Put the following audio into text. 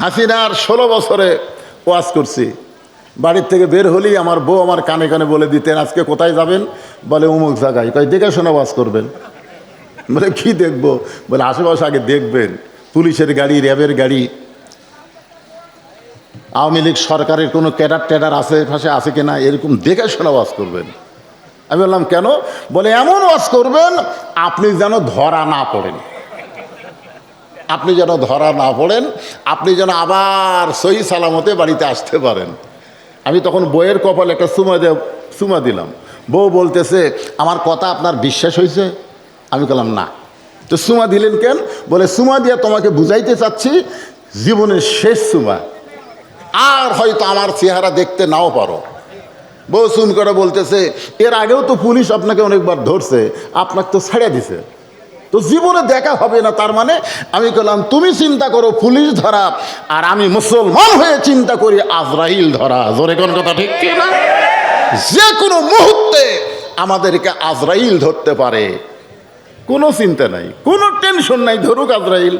হাসিনার ষোলো বছরে ওয়াজ করছি। বাড়ির থেকে বের হলেই আমার বউ আমার কানে কানে বলে দিতেন, আজকে কোথায় যাবেন? বলে, অমুক জায়গায়। কয়, দেখে শোনা ওয়াজ করবেন। বলে, কি দেখব? বলে, আশেপাশে আগে দেখবেন। পুলিশের গাড়ি, র্যাবের গাড়ি। আওয়ামী লীগ সরকারের কোনো ক্যাডার ট্যাডার আছে পাশে আছে কিনা, এরকম দেখে শোনা ওয়াজ করবেন। আমি বললাম, কেন? বলে, এমন ওয়াজ করবেন, আপনি যেন ধরা না পড়েন। আপনি যেন ধরা না পড়েন, আপনি যেন আবার সহি সালামতে বাড়িতে আসতে পারেন। আমি তখন বইয়ের কপাল একটা সুমা দে সুমা দিলাম। বউ বলতেছে, আমার কথা আপনার বিশ্বাস হয়েছে? আমি বললাম, না। তো সুমা দিলেন কেন? বলে, সুমা দিয়ে তোমাকে বুঝাইতে চাচ্ছি, জীবনের শেষ সুমা। আর হয়তো আমার চেহারা দেখতে নাও পারো। বউ সুন করে বলতেছে, এর আগেও তো পুলিশ আপনাকে অনেকবার ধরছে, আপনাকে তো ছেড়ে দিছে। তো জীবনে দেখা হবে না, তার মানে আমি বললাম তুমি চিন্তা করো পুলিশ ধরা আর আমি মুসলমান হয়ে চিন্তা করি আজরাইল ধরা। জোরে কোন কথা ঠিক না? যে কোনো মুহূর্তে আমাদেরকে আজরাইল ধরতে পারে। কোনো চিন্তা নাই, কোনো টেনশন নাই, ধরুক আজরাইল।